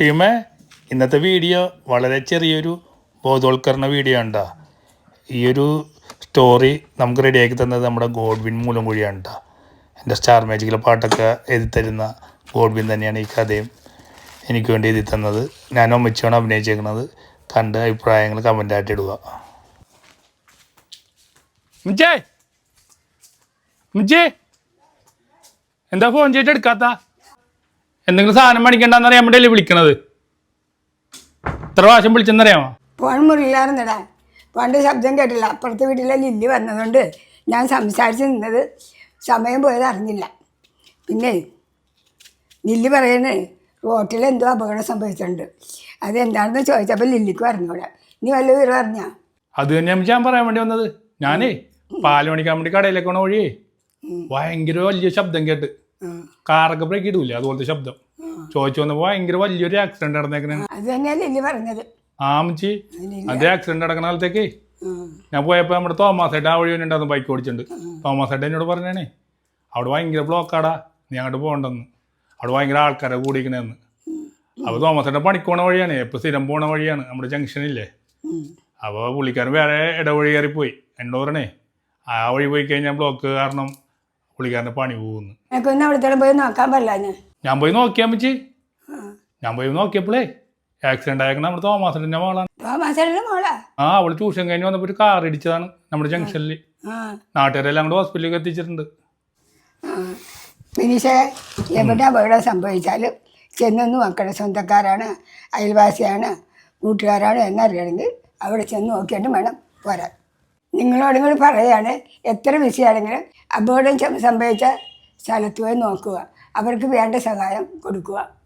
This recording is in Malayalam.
ടീമേ ഇന്നത്തെ വീഡിയോ വളരെ ചെറിയൊരു ബോധവൽക്കരണ വീഡിയോ ഉണ്ടാ ഈ ഒരു സ്റ്റോറി നമുക്ക് റെഡിയാക്കി തന്നത് നമ്മുടെ ഗോഡ്വിൻ മൂലമൊഴിയാണ് കേട്ടോ എന്റെ സ്റ്റാർ മാജിക്കിലെ പാട്ടൊക്കെ എഴുതി തരുന്ന ഗോഡ്വിൻ തന്നെയാണ് ഈ കഥയും എനിക്ക് വേണ്ടി എഴുതി തന്നത്. ഞാൻ ഒമ്മിച്ചാണ് അഭിനയിച്ചേക്കുന്നത് കണ്ട് അഭിപ്രായങ്ങൾ കമന്റായിട്ട് ഇടുക. എന്താ ഫോൺ ചെയ്തിട്ട് എടുക്കാത്ത? എന്തെങ്കിലും സാധനം മേടിക്കണ്ടെന്നറിയാൻ വേണ്ടിയല്ലേ വിളിക്കണത്. ഇത്ര പ്രാവശ്യം വിളിച്ചെന്നറിയാമോ? ഫോൺ മുറിയിലായിരുന്നടാ. പണ്ട് ശബ്ദം കേട്ടില്ല. അപ്പുറത്തെ വീട്ടിലെ ലില്ലി വന്നതുകൊണ്ട് ഞാൻ സംസാരിച്ച് നിന്നത് സമയം പോയത് അറിഞ്ഞില്ല. പിന്നെ ലില്ലി പറയുന്നത് റോട്ടിൽ എന്തോ അപകടം സംഭവിച്ചിട്ടുണ്ട്. അതെന്താണെന്ന് ചോദിച്ചപ്പോൾ ലില്ലിക്ക് പറഞ്ഞൂടെ. നീ വല്ല വിവരം അറിഞ്ഞാ? അത് തന്നെയാണ് ഞാൻ പറയാൻ വേണ്ടി വന്നത്. ഞാനേ പാൽ മണിക്കാൻ വേണ്ടി കടയിലേക്ക് പോണ വഴിയേ ഭയങ്കര വലിയ ശബ്ദം കേട്ട്. കാറൊക്കെ ബ്രേക്ക് ഇടൂലേ അതുപോലത്തെ ശബ്ദം. ചോദിച്ചു ഭയങ്കര വലിയൊരു ആക്സിഡന്റ് നടന്നേക്കണേ. അത് പറഞ്ഞത്. ആമച്ചി അതേ ആക്സിഡന്റ് നടക്കുന്ന കാലത്തേക്ക് ഞാൻ പോയപ്പോ നമ്മുടെ തോമസ് ഏട്ടൻ ആ വഴി ഉണ്ടായിരുന്നു ബൈക്ക് ഓടിച്ചിട്ടുണ്ട് തോമസ് ഏട്ടൻ എന്നോട് പറഞ്ഞാണേ അവിടെ ഭയങ്കര ബ്ലോക്കാടാ നീ അങ്ങോട്ട് പോകണ്ടെന്ന്. അവിടെ ഭയങ്കര ആൾക്കാരെ കൂടിക്കണേന്ന് അപ്പോൾ തോമസ് ഏട്ടൻ പണിക്കോണ വഴിയാണ് എപ്പൊ സ്ഥിരം പോണ വഴിയാണ് നമ്മുടെ ജംഗ്ഷനില്ലേ അപ്പോൾ പുള്ളിക്കാരൻ വേറെ ഇടവഴി കയറിപ്പോയി. എന്നോട് പറഞ്ഞേ ആ വഴി പോയി കഴിഞ്ഞാൽ ബ്ലോക്ക് കാരണം പുള്ളിക്കാരന്റെ പണി പോകുന്നു. എനിക്കൊന്ന് പോയി നോക്കാൻ പറ്റില്ല ഞാൻ പോയി നോക്കിയാ മച്ചി ഞാൻ പോയി നോക്കിയപ്പോഴേ ആക്സിഡന്റ് ആയേക്കണ നമ്മുടെ തോമാസിന്റെ മോളാണ്. മോളാ? ആ അവൾ ട്യൂഷൻ കഴിഞ്ഞ് വന്നപ്പോ ഒരു കാർ ഇടിച്ചതാണ് നമ്മുടെ ജംഗ്ഷനിൽ നാട്ടുകാരെല്ലാം കൂടെ ഹോസ്പിറ്റലിൽ എത്തിച്ചിട്ടുണ്ട്. ഫിനിഷ് എവിടെ അപകടം സംഭവിച്ചാലും? ചെന്നൊന്ന് മക്കളുടെ സ്വന്തക്കാരാണ് അയൽവാസിയാണ് കൂട്ടുകാരാണ് എന്നറിയണമെങ്കിൽ അവിടെ ചെന്ന് നോക്കിയിട്ട് വേണം പോരാൻ നിങ്ങളോടും കൂടി പറയുകയാണ് എത്ര ബിസിയാണെങ്കിലും അപകടം സംഭവിച്ച സ്ഥലത്ത് പോയി നോക്കുക. അവർക്ക് വേണ്ട സഹായം കൊടുക്കുക.